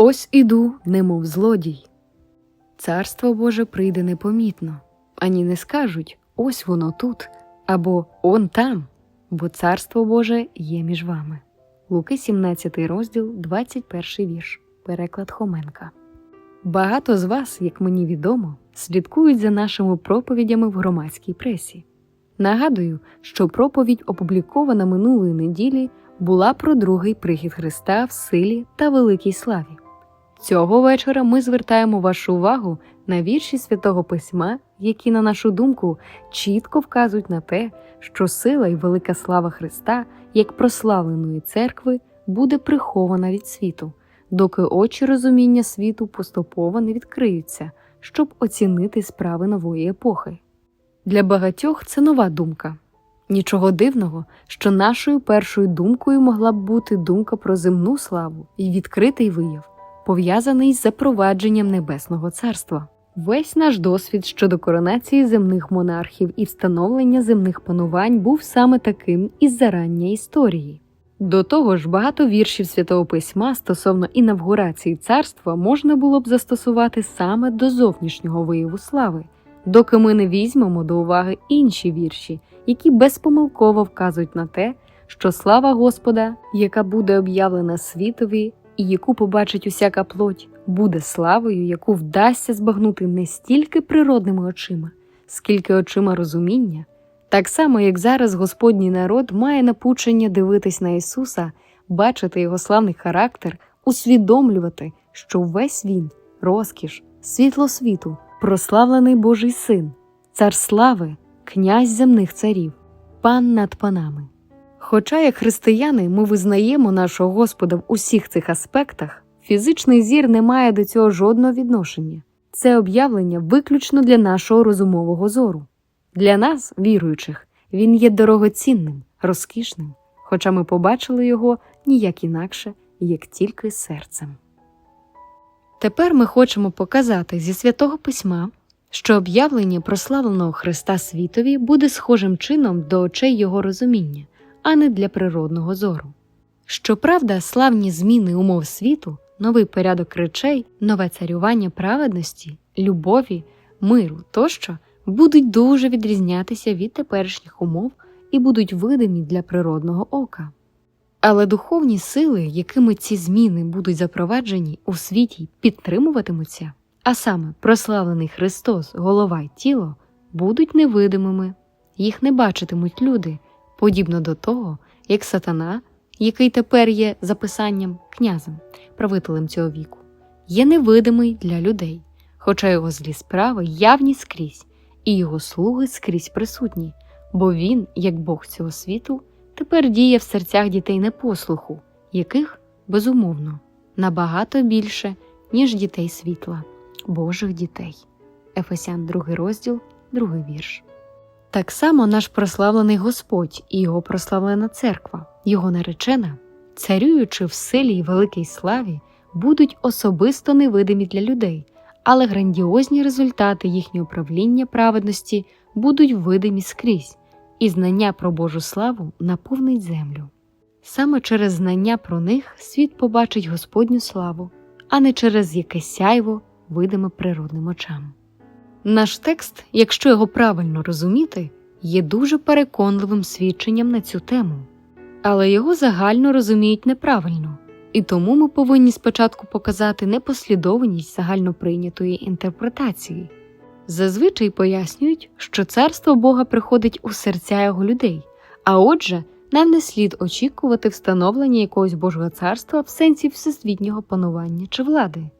Ось іду, немов злодій. Царство Боже прийде непомітно, ані не скажуть ось воно тут або он там, бо царство Боже є між вами. Луки 17 розділ, 21 вірш. Переклад Хоменка. Багато з вас, як мені відомо, слідкують за нашими проповідями в громадській пресі. Нагадую, що проповідь, опублікована минулої неділі, була про другий прихід Христа в силі та великій славі. Цього вечора ми звертаємо вашу увагу на вірші святого письма, які, на нашу думку, чітко вказують на те, що сила і велика слава Христа, як прославленої церкви, буде прихована від світу, доки очі розуміння світу поступово не відкриються, щоб оцінити справи нової епохи. Для багатьох це нова думка. Нічого дивного, що нашою першою думкою могла б бути думка про земну славу і відкритий вияв, пов'язаний з запровадженням Небесного Царства. Весь наш досвід щодо коронації земних монархів і встановлення земних панувань був саме таким із зарання історії. До того ж, багато віршів святого письма стосовно інавгурації царства можна було б застосувати саме до зовнішнього вияву слави, доки ми не візьмемо до уваги інші вірші, які безпомилково вказують на те, що слава Господа, яка буде об'явлена світові і яку побачить усяка плоть, буде славою, яку вдасться збагнути не стільки природними очима, скільки очима розуміння, так само як зараз Господній народ має напучення дивитись на Ісуса, бачити його славний характер, усвідомлювати, що весь він розкіш, світло світу, прославлений Божий Син, цар слави, князь земних царів, пан над панами. Хоча, як християни, ми визнаємо нашого Господа в усіх цих аспектах, фізичний зір не має до цього жодного відношення. Це об'явлення виключно для нашого розумового зору. Для нас, віруючих, він є дорогоцінним, розкішним, хоча ми побачили його ніяк інакше, як тільки серцем. Тепер ми хочемо показати зі святого письма, що об'явлення прославленого Христа світові буде схожим чином до очей його розуміння, а не для природного зору. Щоправда, славні зміни умов світу, новий порядок речей, нове царювання праведності, любові, миру тощо будуть дуже відрізнятися від теперішніх умов і будуть видимі для природного ока. Але духовні сили, якими ці зміни будуть запроваджені у світі, підтримуватимуться, а саме прославлений Христос, голова й тіло, будуть невидимими, їх не бачитимуть люди, подібно до того, як сатана, який тепер є записанням князем, правителем цього віку, є невидимий для людей, хоча його злі справи явні скрізь, і його слуги скрізь присутні, бо він, як Бог цього світу, тепер діє в серцях дітей непослуху, яких, безумовно, набагато більше, ніж дітей світла, Божих дітей. Ефесян 2 розділ, 2 вірш. Так само наш прославлений Господь і його прославлена церква, його наречена, царюючи в силі й великій славі, будуть особисто невидимі для людей, але грандіозні результати їхнього правління праведності будуть видимі скрізь, і знання про Божу славу наповнить землю. Саме через знання про них світ побачить Господню славу, а не через якесь сяйво, видиме природним очам. Наш текст, якщо його правильно розуміти, є дуже переконливим свідченням на цю тему, але його загально розуміють неправильно, і тому ми повинні спочатку показати непослідовність загальноприйнятої інтерпретації. Зазвичай пояснюють, що царство Бога приходить у серця його людей, а отже, нам не слід очікувати встановлення якогось Божого царства в сенсі всесвітнього панування чи влади.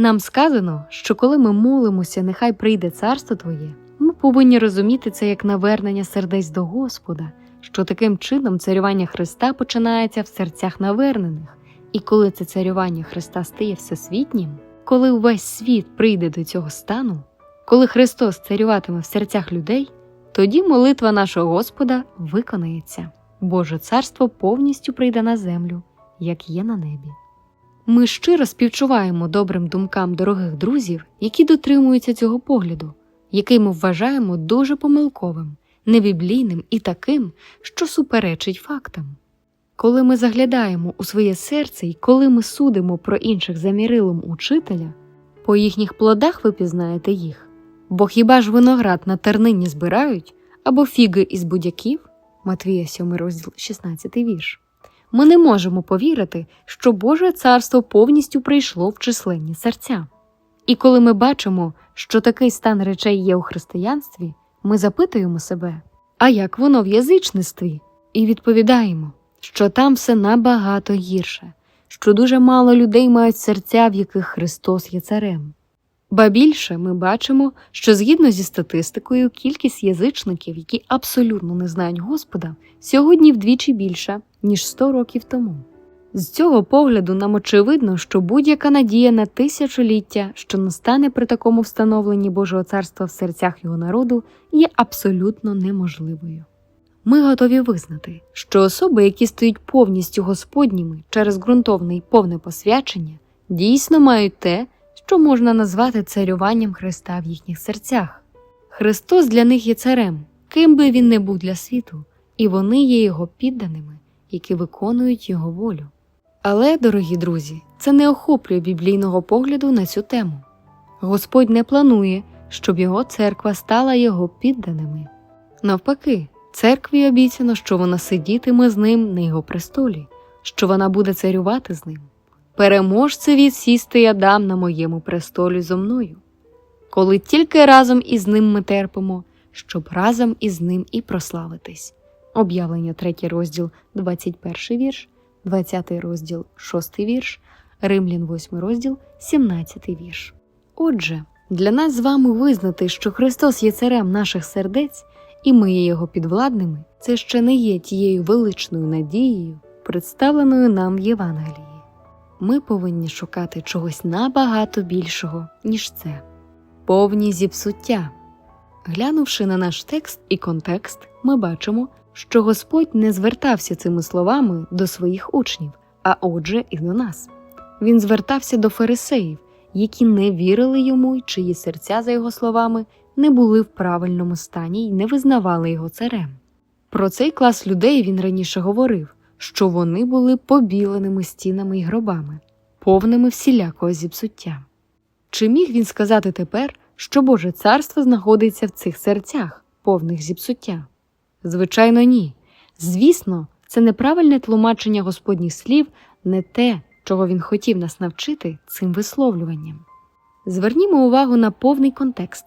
Нам сказано, що коли ми молимося, нехай прийде царство Твоє, ми повинні розуміти це як навернення сердець до Господа, що таким чином царювання Христа починається в серцях навернених, і коли це царювання Христа стає всесвітнім, коли увесь світ прийде до цього стану, коли Христос царюватиме в серцях людей, тоді молитва нашого Господа виконається, Боже царство повністю прийде на землю, як є на небі. Ми щиро співчуваємо добрим думкам дорогих друзів, які дотримуються цього погляду, який ми вважаємо дуже помилковим, невіблійним і таким, що суперечить фактам. Коли ми заглядаємо у своє серце і коли ми судимо про інших за мірилом учителя, по їхніх плодах ви пізнаєте їх. Бо хіба ж виноград на тернині збирають або фіги із будяків? Матвія 7 розділ 16 вірш. Ми не можемо повірити, що Боже царство повністю прийшло в численні серця. І коли ми бачимо, що такий стан речей є у християнстві, ми запитуємо себе, а як воно в язичництві? І відповідаємо, що там все набагато гірше, що дуже мало людей мають серця, в яких Христос є царем. Ба більше ми бачимо, що згідно зі статистикою, кількість язичників, які абсолютно не знають Господа, сьогодні вдвічі більша, ніж 100 років тому. З цього погляду нам очевидно, що будь-яка надія на тисячоліття, що настане при такому встановленні Божого царства в серцях його народу, є абсолютно неможливою. Ми готові визнати, що особи, які стають повністю господніми через ґрунтовне і повне посвячення, дійсно мають те, що можна назвати царюванням Христа в їхніх серцях. Христос для них є царем, ким би він не був для світу, і вони є його підданими, які виконують його волю. Але, дорогі друзі, це не охоплює біблійного погляду на цю тему. Господь не планує, щоб його церква стала його підданими. Навпаки, церкві обіцяно, що вона сидітиме з ним на його престолі, що вона буде царювати з ним. Переможцеві сісти я дам на моєму престолі зо мною, коли тільки разом із ним ми терпимо, щоб разом із ним і прославитись. Об'явлення 3 розділ, 21 вірш, 20 розділ, 6 вірш, Римлян 8 розділ, 17 вірш. Отже, для нас з вами визнати, що Христос є царем наших сердець, і ми є його підвладними, це ще не є тією величною надією, представленою нам в Євангелії. Ми повинні шукати чогось набагато більшого, ніж це повні зіпсуття. Глянувши на наш текст і контекст, ми бачимо, що Господь не звертався цими словами до своїх учнів, а отже, і до нас. Він звертався до фарисеїв, які не вірили йому й чиї серця, за його словами, не були в правильному стані й не визнавали його царем. Про цей клас людей він раніше говорив, що вони були побіленими стінами й гробами, повними всілякого зіпсуття. Чи міг він сказати тепер, що Боже царство знаходиться в цих серцях, повних зіпсуття? Звичайно, ні. Звісно, це неправильне тлумачення Господніх слів, не те, чого він хотів нас навчити цим висловлюванням. Звернімо увагу на повний контекст.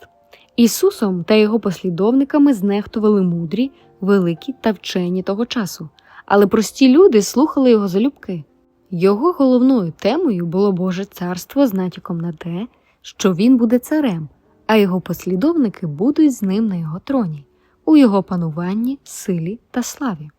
Ісусом та його послідовниками знехтували мудрі, великі та вчені того часу, але прості люди слухали його залюбки. Його головною темою було Боже царство з натяком на те, що він буде царем, а його послідовники будуть з ним на його троні, у його пануванні, силі та славі.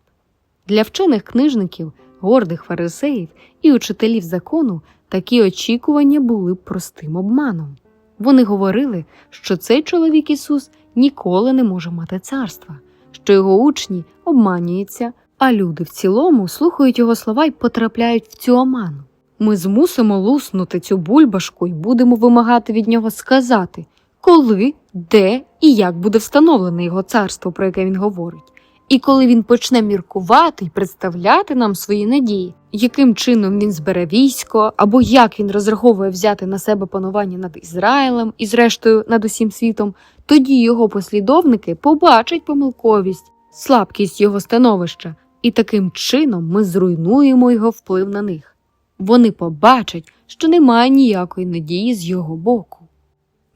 Для вчених книжників, гордих фарисеїв і учителів закону такі очікування були простим обманом. Вони говорили, що цей чоловік Ісус ніколи не може мати царства, що його учні обманюються, а люди в цілому слухають його слова і потрапляють в цю оману. Ми змусимо луснути цю бульбашку і будемо вимагати від нього сказати, коли, де і як буде встановлене його царство, про яке він говорить. І коли він почне міркувати і представляти нам свої надії, яким чином він збере військо, або як він розраховує взяти на себе панування над Ізраїлем і, зрештою, над усім світом, тоді його послідовники побачать помилковість, слабкість його становища, і таким чином ми зруйнуємо його вплив на них. Вони побачать, що немає ніякої надії з його боку.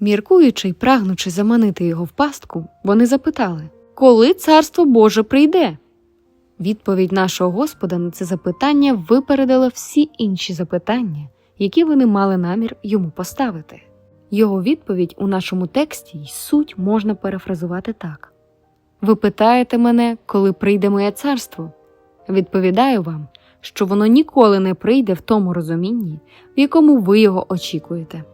Міркуючи й прагнучи заманити його в пастку, вони запитали коли царство Боже прийде? Відповідь нашого Господа на це запитання випередила всі інші запитання, які вони мали намір йому поставити. Його відповідь у нашому тексті й суть можна перефразувати так: Ви питаєте мене, коли прийде моє царство? Відповідаю вам, що воно ніколи не прийде в тому розумінні, в якому ви його очікуєте.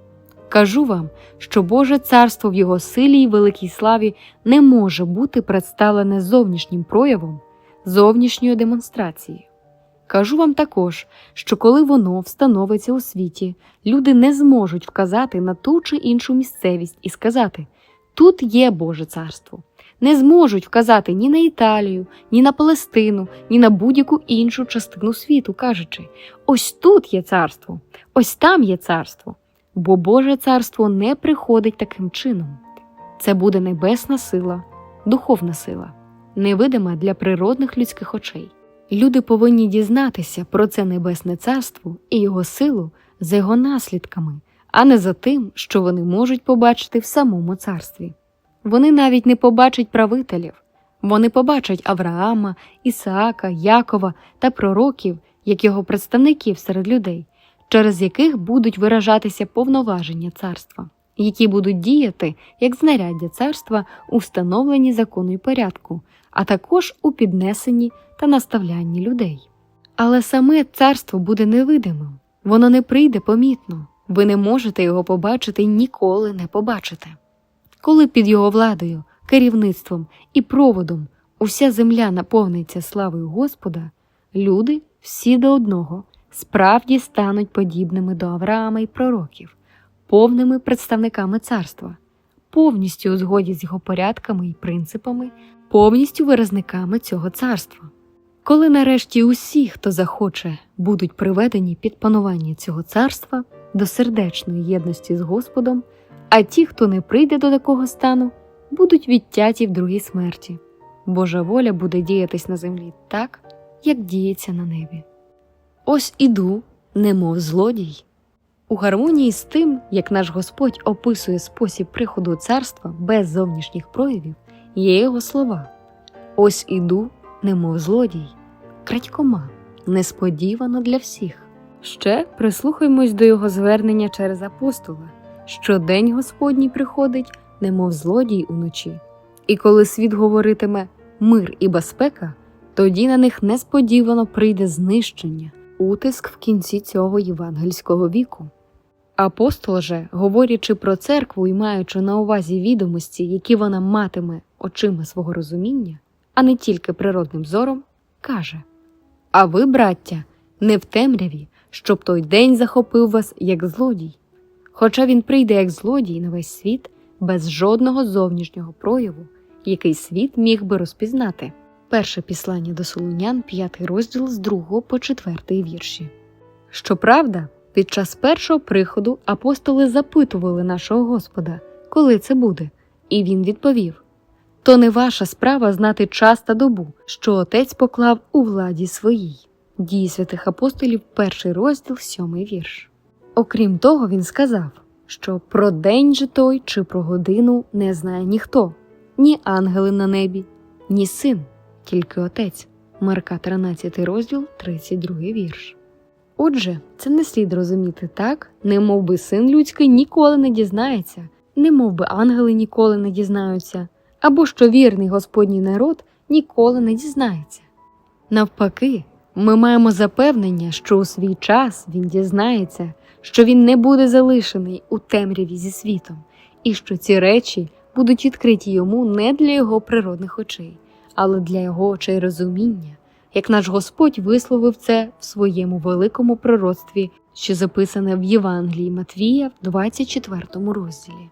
Кажу вам, що Боже царство в його силі й великій славі не може бути представлене зовнішнім проявом, зовнішньою демонстрацією. Кажу вам також, що коли воно встановиться у світі, люди не зможуть вказати на ту чи іншу місцевість і сказати: тут є Боже царство, не зможуть вказати ні на Італію, ні на Палестину, ні на будь-яку іншу частину світу, кажучи: ось тут є царство, ось там є царство. Бо Боже царство не приходить таким чином. Це буде небесна сила, духовна сила, невидима для природних людських очей. Люди повинні дізнатися про це небесне царство і його силу за його наслідками, а не за тим, що вони можуть побачити в самому царстві. Вони навіть не побачать правителів, вони побачать Авраама, Ісаака, Якова та пророків, як його представників серед людей, через яких будуть виражатися повноваження царства, які будуть діяти як знаряддя царства у встановленні закону і порядку, а також у піднесенні та наставлянні людей. Але саме царство буде невидимим, воно не прийде помітно, ви не можете його побачити і ніколи не побачите. Коли під його владою, керівництвом і проводом уся земля наповниться славою Господа, люди всі до одного справді стануть подібними до Авраама і пророків, повними представниками царства, повністю у згоді з його порядками і принципами, повністю виразниками цього царства. Коли нарешті усі, хто захоче, будуть приведені під панування цього царства до сердечної єдності з Господом, а ті, хто не прийде до такого стану, будуть відтяті в другій смерті. Божа воля буде діятись на землі так, як діється на небі. Ось іду, немов злодій. У гармонії з тим, як наш Господь описує спосіб приходу царства без зовнішніх проявів, є його слова: Ось іду, немов злодій, крадькома, несподівано для всіх. Ще прислухаймось до його звернення через апостола. Щодень Господній приходить, немов злодій уночі. І коли світ говоритиме мир і безпека, тоді на них несподівано прийде знищення, утиск в кінці цього євангельського віку. Апостол же, говорячи про церкву і маючи на увазі відомості, які вона матиме очима свого розуміння, а не тільки природним зором, каже: А ви, браття, не в темряві, щоб той день захопив вас як злодій. Хоча він прийде як злодій на весь світ без жодного зовнішнього прояву, який світ міг би розпізнати. Перше післання до Солунян, п'ятий розділ з 2 по 4 вірші. Щоправда, під час першого приходу апостоли запитували нашого Господа, коли це буде, і він відповів: То не ваша справа знати час та добу, що отець поклав у владі своїй. Дії святих апостолів, перший розділ, сьомий вірш. Окрім того, він сказав, що про день же той чи про годину не знає ніхто, ні ангели на небі, ні син, тільки отець. Марка 13 розділ, 32 вірш. Отже, це не слід розуміти так, не мов би син людський ніколи не дізнається, не мов би ангели ніколи не дізнаються, або що вірний Господній народ ніколи не дізнається. Навпаки, ми маємо запевнення, що у свій час він дізнається, що він не буде залишений у темряві зі світом, і що ці речі будуть відкриті йому не для його природних очей, але для його очей розуміння, як наш Господь висловив це в своєму великому пророцтві, що записане в Євангелії Матвія в 24 розділі.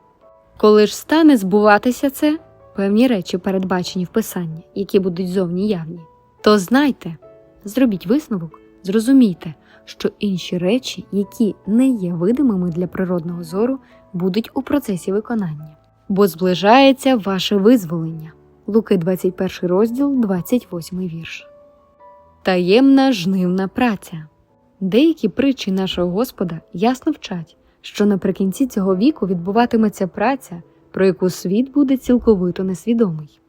Коли ж стане збуватися це, певні речі передбачені в Писанні, які будуть зовні явні, то знайте, зробіть висновок, зрозумійте, що інші речі, які не є видимими для природного зору, будуть у процесі виконання, бо зближається ваше визволення. Луки 21 розділ, 28 вірш. Таємна жнивна праця. Деякі притчі нашого Господа ясно вчать, що наприкінці цього віку відбуватиметься праця, про яку світ буде цілковито несвідомий.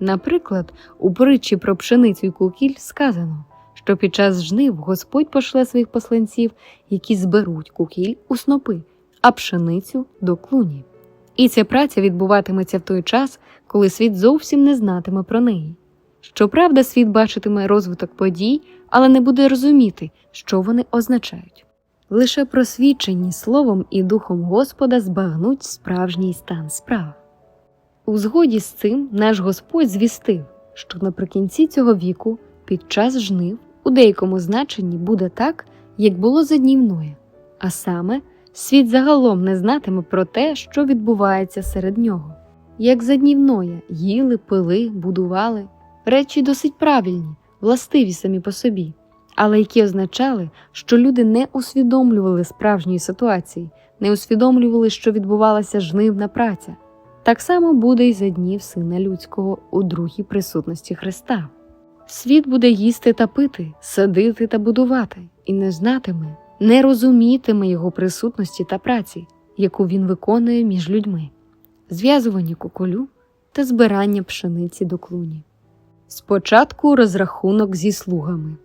Наприклад, у притчі про пшеницю і кукіль сказано, що під час жнив Господь пошле своїх посланців, які зберуть кукіль у снопи, а пшеницю до клуні. І ця праця відбуватиметься в той час, коли світ зовсім не знатиме про неї. Щоправда, світ бачитиме розвиток подій, але не буде розуміти, що вони означають. Лише просвідчені словом і духом Господа збагнуть справжній стан справ. У згоді з цим наш Господь звістив, що наприкінці цього віку, під час жнив, у деякому значенні буде так, як було за днів Ноя, а саме світ загалом не знатиме про те, що відбувається серед нього. як за днів Ноя, їли, пили, будували. Речі досить правильні, властиві самі по собі, але які означали, що люди не усвідомлювали справжньої ситуації, не усвідомлювали, що відбувалася жнивна праця. Так само буде й за днів Сина Людського у другій присутності Христа. Світ буде їсти та пити, садити та будувати, і не знатиме, не розумітиме його присутності та праці, яку він виконує між людьми, зв'язування куколю та збирання пшениці до клуні. Спочатку розрахунок зі слугами.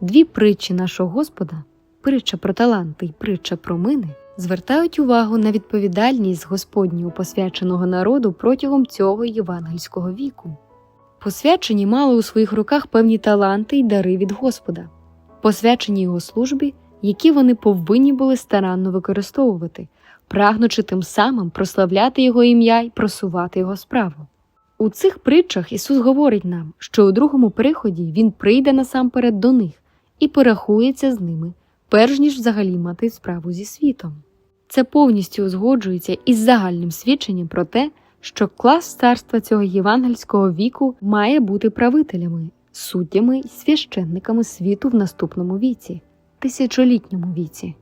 Дві притчі нашого Господа, притча про таланти й притча про мини, звертають увагу на відповідальність Господнього посвяченого народу протягом цього євангельського віку. Посвячені мали у своїх руках певні таланти й дари від Господа, посвячені його службі, які вони повинні були старанно використовувати, прагнучи тим самим прославляти його ім'я й просувати його справу. У цих притчах Ісус говорить нам, що у другому приході Він прийде насамперед до них і порахується з ними, перш ніж взагалі мати справу зі світом. Це повністю узгоджується із загальним свідченням про те, що клас царства цього євангельського віку має бути правителями, суддями й священниками світу в наступному віці, тисячолітньому віці.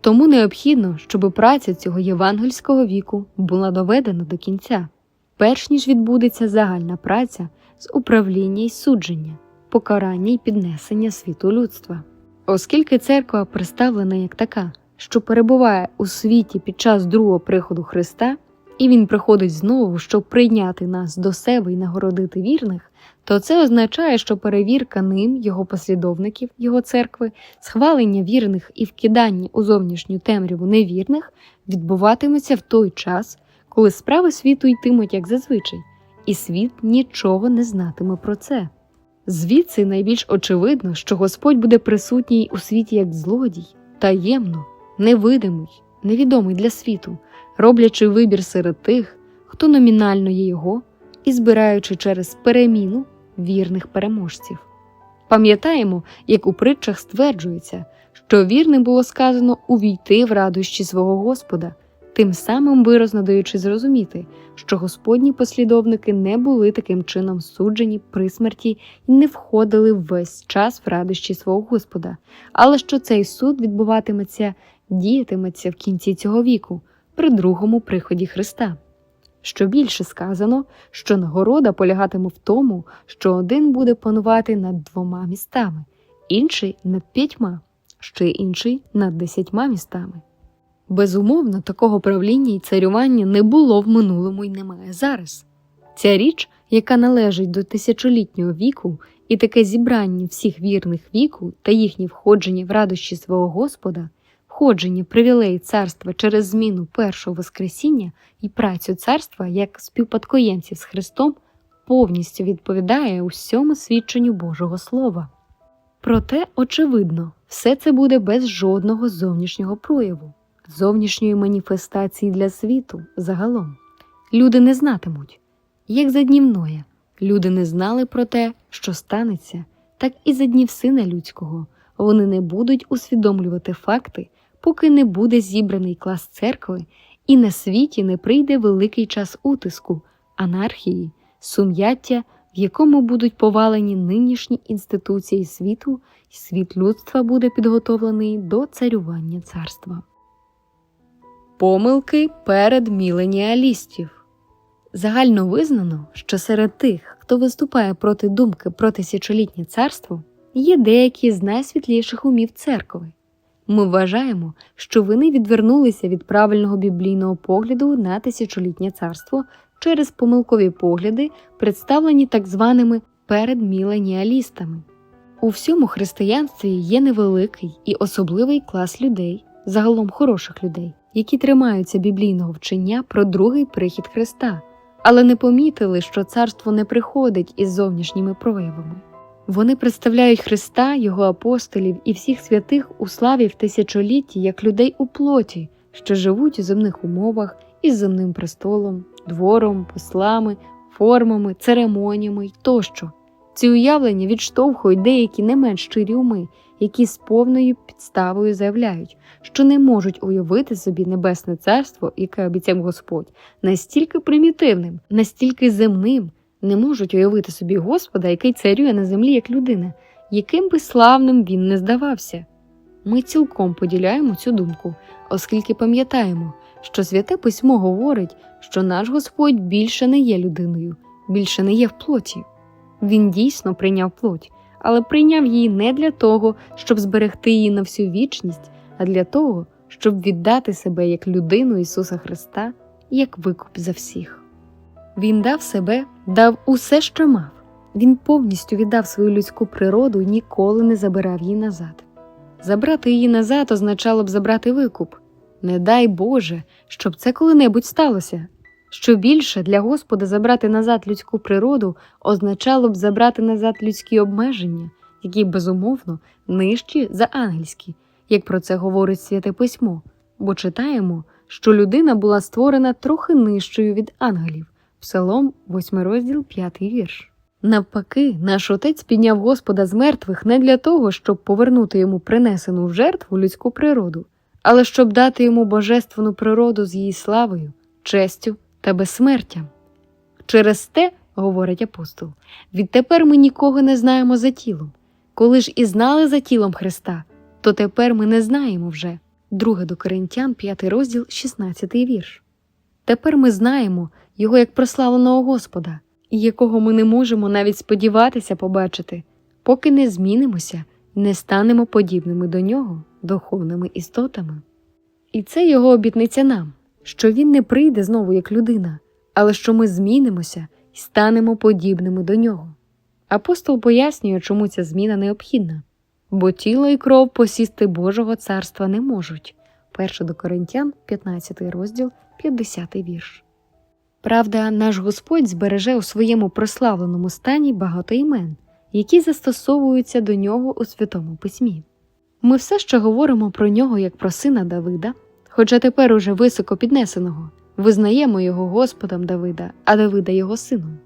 Тому необхідно, щоб праця цього євангельського віку була доведена до кінця, перш ніж відбудеться загальна праця з управління й судження, покарання й піднесення світу людства. Оскільки церква представлена як така, що перебуває у світі під час другого приходу Христа, і Він приходить знову, щоб прийняти нас до себе і нагородити вірних, то це означає, що перевірка ним, його послідовників, його церкви, схвалення вірних і вкидання у зовнішню темряву невірних відбуватиметься в той час, коли справи світу йтимуть як зазвичай, і світ нічого не знатиме про це. Звідси найбільш очевидно, що Господь буде присутній у світі як злодій, таємно, невидимий, невідомий для світу, роблячи вибір серед тих, хто номінально є його, і збираючи через переміну вірних переможців. Пам'ятаємо, як у притчах стверджується, що вірним було сказано увійти в радощі свого Господа, тим самим виразно даючи зрозуміти, що Господні послідовники не були таким чином суджені при смерті і не входили весь час в радощі свого Господа, але що цей суд відбуватиметься, діятиметься в кінці цього віку, при другому приході Христа. Що більше сказано, що нагорода полягатиме в тому, що один буде панувати над двома містами, інший над п'ятьма, ще інший над десятьма містами. Безумовно, такого правління і царювання не було в минулому і немає зараз. Ця річ, яка належить до тисячолітнього віку, і таке зібрання всіх вірних віку та їхнє входження в радощі свого Господа, входження привілеї царства через зміну першого Воскресіння і працю царства як співпадкоємців з Христом, повністю відповідає усьому свідченню Божого Слова. Проте, очевидно, все це буде без жодного зовнішнього прояву зовнішньої маніфестації для світу загалом. Люди не знатимуть, як за днів Ноя, люди не знали про те, що станеться, так і за днів сина людського вони не будуть усвідомлювати факти, поки не буде зібраний клас церкви, і на світі не прийде великий час утиску, анархії, сум'яття, в якому будуть повалені нинішні інституції світу, і світ людства буде підготовлений до царювання царства. Помилки перед міленіалістів. Загально визнано, що серед тих, хто виступає проти думки про тисячолітнє царство, є деякі з найсвітліших умів церкви. Ми вважаємо, що вони відвернулися від правильного біблійного погляду на тисячолітнє царство через помилкові погляди, представлені так званими передміленіалістами. У всьому християнстві є невеликий і особливий клас людей, загалом хороших людей, які тримаються біблійного вчення про другий прихід Христа, але не помітили, що царство не приходить із зовнішніми проявами. Вони представляють Христа, Його апостолів і всіх святих у славі в тисячолітті як людей у плоті, що живуть у земних умовах із земним престолом, двором, послами, формами, церемоніями й тощо. Ці уявлення відштовхують деякі не менш щирі уми, які з повною підставою заявляють, що не можуть уявити собі небесне царство, яке обіцяв Господь, настільки примітивним, настільки земним, не можуть уявити собі Господа, який царює на землі як людина, яким би славним він не здавався. Ми цілком поділяємо цю думку, оскільки пам'ятаємо, що святе письмо говорить, що наш Господь більше не є людиною, більше не є в плоті. Він дійсно прийняв плоть, але прийняв її не для того, щоб зберегти її на всю вічність, а для того, щоб віддати себе як людину Ісуса Христа, як викуп за всіх. Він дав себе, дав усе, що мав. Він повністю віддав свою людську природу і ніколи не забирав її назад. Забрати її назад означало б забрати викуп. Не дай Боже, щоб це коли-небудь сталося. Що більше для Господа забрати назад людську природу означало б забрати назад людські обмеження, які безумовно нижчі за ангельські, як про це говорить Святе Письмо, бо читаємо, що людина була створена трохи нижчою від ангелів. Псалом, 8 розділ, 5 вірш. Навпаки, наш отець підняв Господа з мертвих не для того, щоб повернути йому принесену в жертву людську природу, але щоб дати йому божественну природу з її славою, честю та безсмертям. Через те, говорить апостол, відтепер ми нікого не знаємо за тілом. Коли ж і знали за тілом Христа, то тепер ми не знаємо вже. 2 до Коринтян, 5 розділ, 16 вірш. Тепер ми знаємо його як прославленого Господа, якого ми не можемо навіть сподіватися побачити, поки не змінимося не станемо подібними до нього, духовними істотами. І це його обітниця нам, що він не прийде знову як людина, але що ми змінимося і станемо подібними до нього. Апостол пояснює, чому ця зміна необхідна, бо тіло і кров посісти Божого царства не можуть. 1 до Коринтян, 15 розділ, 50 вірш. Правда, наш Господь збереже у своєму прославленому стані багато імен, які застосовуються до нього у Святому Письмі. Ми все ще говоримо про нього як про сина Давида, хоча тепер уже високо піднесеного, визнаємо його Господом Давида, а Давида його сином.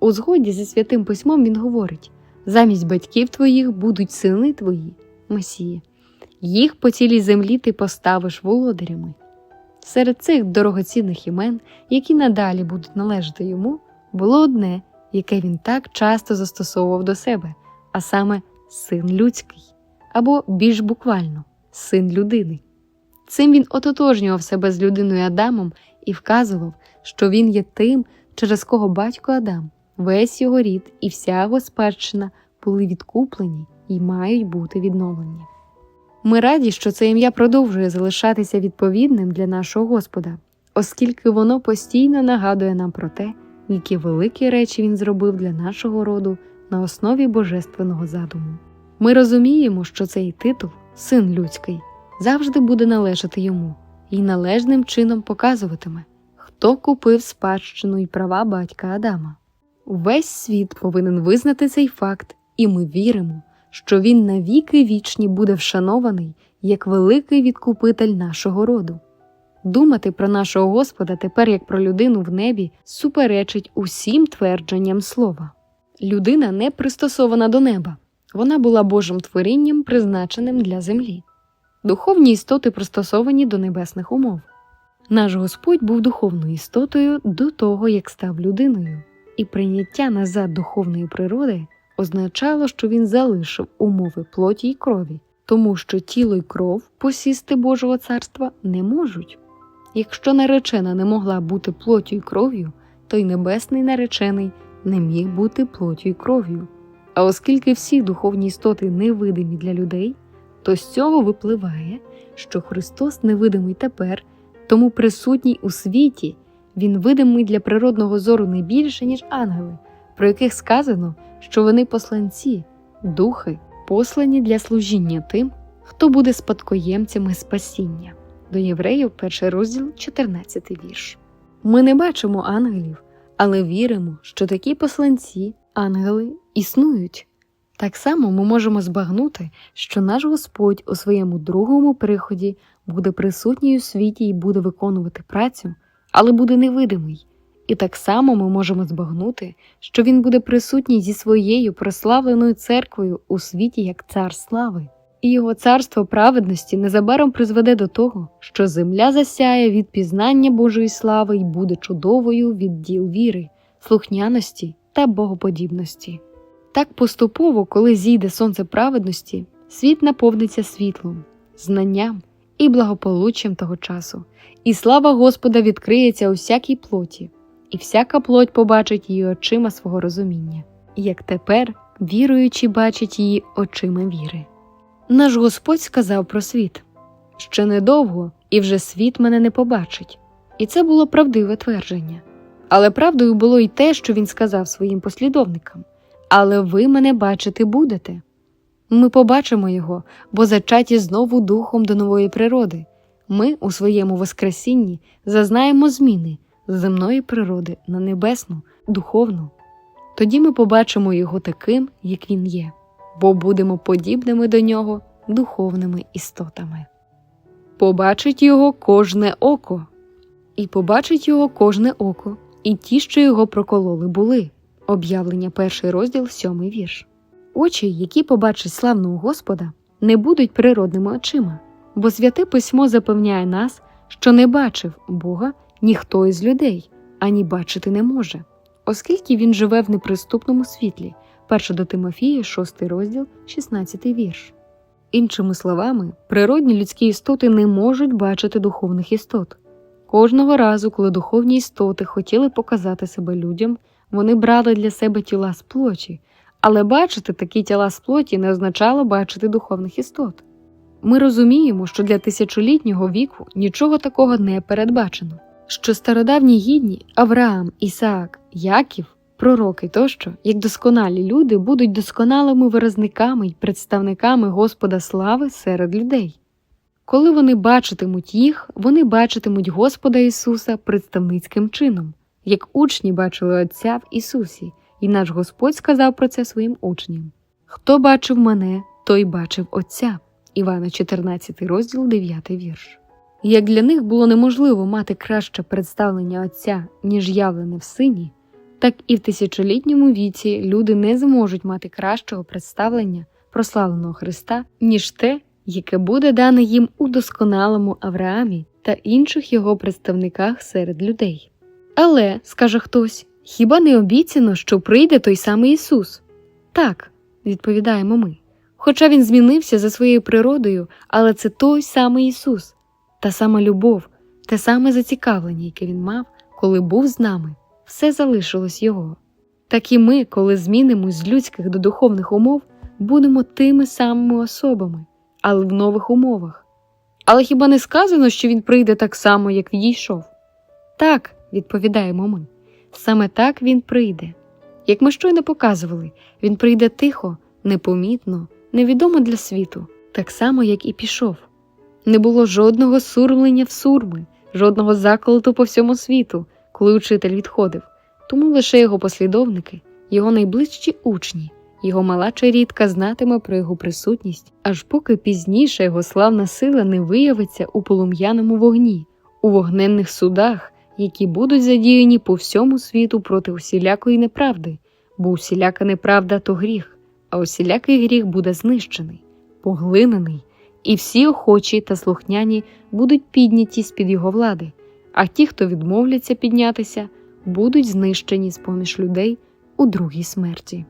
У згоді зі святим письмом він говорить: замість батьків твоїх будуть сини твої, Месія, їх по цілій землі ти поставиш володарями. Серед цих дорогоцінних імен, які надалі будуть належати йому, було одне, яке він так часто застосовував до себе, а саме син людський, або більш буквально син людини. Цим він ототожнював себе з людиною Адамом і вказував, що він є тим, через кого батько Адам, весь його рід і вся його спадщина були відкуплені і мають бути відновлені. Ми раді, що це ім'я продовжує залишатися відповідним для нашого Господа, оскільки воно постійно нагадує нам про те, які великі речі він зробив для нашого роду на основі божественного задуму. Ми розуміємо, що цей титул, син людський, завжди буде належати йому і належним чином показуватиме, хто купив спадщину і права батька Адама. Увесь світ повинен визнати цей факт, і ми віримо, що він навіки вічні буде вшанований як великий відкупитель нашого роду. Думати про нашого Господа тепер як про людину в небі суперечить усім твердженням слова. Людина не пристосована до неба, вона була Божим творінням, призначеним для землі. Духовні істоти пристосовані до небесних умов. Наш Господь був духовною істотою до того, як став людиною, і прийняття назад духовної природи означало, що він залишив умови плоті й крові, тому що тіло й кров посісти Божого царства не можуть. Якщо наречена не могла бути плоттю й кров'ю, то й небесний наречений не міг бути плоттю й кров'ю. А оскільки всі духовні істоти невидимі для людей, то з цього випливає, що Христос невидимий тепер, тому присутній у світі, Він видимий для природного зору не більше, ніж ангели, про яких сказано, що вони посланці, духи, послані для служіння тим, хто буде спадкоємцями спасіння. До євреїв, перший розділ, 14 вірш. Ми не бачимо ангелів, але віримо, що такі посланці, ангели, існують. Так само ми можемо збагнути, що наш Господь у своєму другому приході буде присутній у світі і буде виконувати працю, але буде невидимий. І так само ми можемо збагнути, що він буде присутній зі своєю прославленою церквою у світі як цар слави. і його царство праведності незабаром призведе до того, що земля засяє від пізнання Божої слави і буде чудовою від діл віри, слухняності та богоподібності. Так поступово, коли зійде сонце праведності, світ наповниться світлом, знанням і благополуччям того часу, і слава Господа відкриється у всякій плоті, і всяка плоть побачить її очима свого розуміння, як тепер віруючі бачать її очима віри. Наш Господь сказав про світ ще недовго, і вже світ мене не побачить. І це було правдиве твердження. Але правдою було й те, що він сказав своїм послідовникам Але ви мене бачити будете. Ми побачимо його, бо зачаті знову духом до нової природи. Ми у своєму Воскресінні зазнаємо зміни земної природи на небесну, духовну. Тоді ми побачимо його таким, як він є, бо будемо подібними до нього духовними істотами. Побачить його кожне око, і побачить його кожне око, і ті, що його прокололи, були. Об'явлення перший розділ, сьомий вірш. Очі, які побачать славного Господа, не будуть природними очима, бо святе письмо запевняє нас, що не бачив Бога ніхто із людей, ані бачити не може, оскільки він живе в неприступному світлі. 1 до Тимофія, 6 розділ, 16 вірш. Іншими словами, природні людські істоти не можуть бачити духовних істот. Кожного разу, коли духовні істоти хотіли показати себе людям, вони брали для себе тіла з плоті, але бачити такі тіла з плоті не означало бачити духовних істот. Ми розуміємо, що для тисячолітнього віку нічого такого не передбачено, що стародавні гідні Авраам, Ісаак, Яків, пророки тощо, як досконалі люди, будуть досконалими виразниками й представниками Господа слави серед людей. Коли вони бачитимуть їх, вони бачитимуть Господа Ісуса представницьким чином, як учні бачили Отця в Ісусі, і наш Господь сказав про це своїм учням: Хто бачив мене, той бачив Отця. Івана 14 розділ 9 вірш. Як для них було неможливо мати краще представлення Отця, ніж явлене в сині, так і в тисячолітньому віці люди не зможуть мати кращого представлення прославленого Христа, ніж те, яке буде дане їм у досконалому Авраамі та інших його представниках серед людей. Але, скаже хтось, хіба не обіцяно, що прийде той самий Ісус? Так, відповідаємо ми. Хоча він змінився за своєю природою, але це той самий Ісус, та сама любов, те саме зацікавлення, яке він мав, коли був з нами, все залишилось Його. Так і ми, коли змінимось з людських до духовних умов, будемо тими самими особами, але в нових умовах. Але хіба не сказано, що він прийде так само, як відійшов? Так, відповідаємо ми, саме так він прийде. Як ми щойно показували, він прийде тихо, непомітно, невідомо для світу, так само, як і пішов. Не було жодного сурмлення в сурми, жодного заколоту по всьому світу, коли учитель відходив, тому лише його послідовники, його найближчі учні, його мала чарітка знатиме про його присутність, аж поки пізніше його славна сила не виявиться у полум'яному вогні, у вогненних судах, які будуть задіяні по всьому світу проти усілякої неправди, бо усіляка неправда то гріх, а усілякий гріх буде знищений, поглинений, і всі охочі та слухняні будуть підняті з-під його влади, а ті, хто відмовляться піднятися, будуть знищені з поміж людей у другій смерті.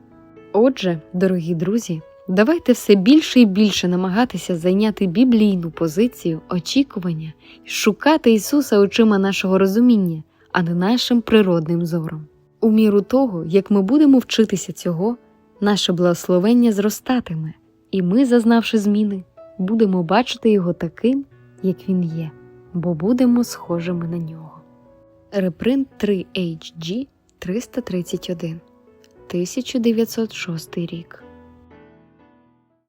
Отже, дорогі друзі, давайте все більше і більше намагатися зайняти біблійну позицію очікування шукати Ісуса очима нашого розуміння, а не нашим природним зором. У міру того, як ми будемо вчитися цього, наше благословення зростатиме, і ми, зазнавши зміни, будемо бачити його таким, як він є, бо будемо схожими на нього. Репринт 3 HG 331 1906 рік